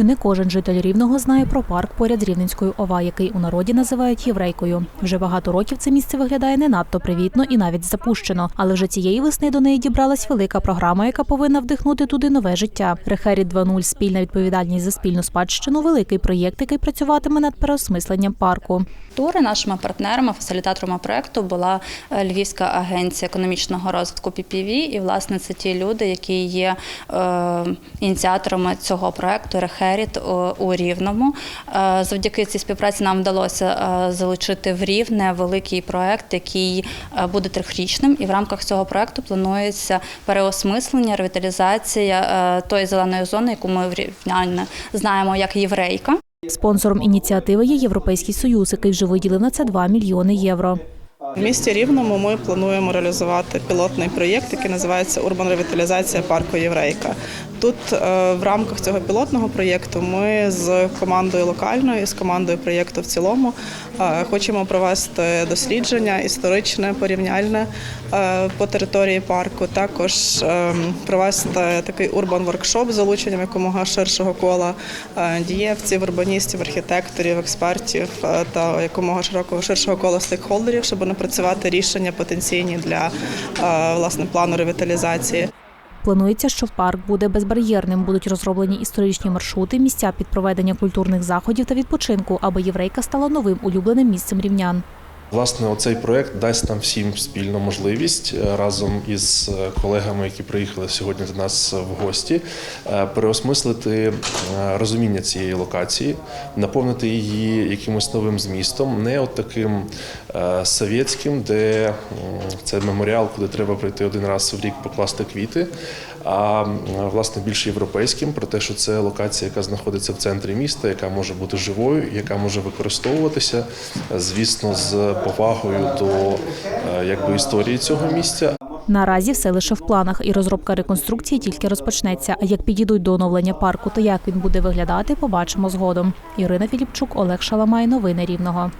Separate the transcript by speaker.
Speaker 1: Чи не кожен житель рівного знає про парк поряд з Рівненською ОВА, який у народі називають єврейкою. Вже багато років це місце виглядає не надто привітно і навіть запущено. Але вже цієї весни до неї дібралась велика програма, яка повинна вдихнути туди нове життя. Рехеріт 2.0 спільна відповідальність за спільну спадщину великий проєкт, який працюватиме над переосмисленням парку.
Speaker 2: Тури нашими партнерами, фасилітаторами проекту була е, Львівська агенція економічного розвитку PPV. І власне це ті люди, які є е, ініціаторами цього проекту Рехеріт у, у Рівному. Е, завдяки цій співпраці нам вдалося е, залучити в Рівне великий проект, який е, буде трьохрічним. І в рамках цього проекту планується переосмислення, ревіталізація тої зеленої зони, яку ми в знаємо як єврейка.
Speaker 1: Спонсором ініціативи є Європейський Союз, який вже виділив на це 2 мільйони євро.
Speaker 3: В місті Рівному ми плануємо реалізувати пілотний проєкт, який називається Урбан ревіталізація парку Єврейка. Тут е, в рамках цього пілотного проєкту ми з командою локальною, з командою проєкту в цілому е, хочемо провести дослідження історичне, порівняльне е, по території парку. Також провести такий урбан воркшоп з залученням якомога ширшого кола дієвців, урбаністів, архітекторів, експертів та якомога широкого ширшого кола стейкхолдерів, щоб напрацювати рішення потенційні для е, власне плану ревіталізації.
Speaker 1: Планується, що парк буде безбар'єрним. Будуть розроблені історичні маршрути, місця під проведення культурних заходів та відпочинку, аби єврейка стала новим улюбленим місцем рівнян.
Speaker 4: Власне, оцей проект дасть нам всім спільну можливість е, разом із е, колегами, які приїхали сьогодні до нас в гості, е, переосмислити е, розуміння цієї локації, наповнити її якимось новим змістом, не от таким е, совєтським, де це меморіал, куди треба прийти один раз в рік покласти квіти. А власне більш європейським про те, що це локація, яка знаходиться в центрі міста, яка може бути живою, яка може використовуватися, е, звісно, з повагою до е, якби історії цього місця.
Speaker 1: Наразі все лише в планах, і розробка реконструкції тільки розпочнеться. А як підійдуть до оновлення парку та як він буде виглядати, побачимо згодом. Ірина Філіпчук, Олег Шаламай. Новини Рівного.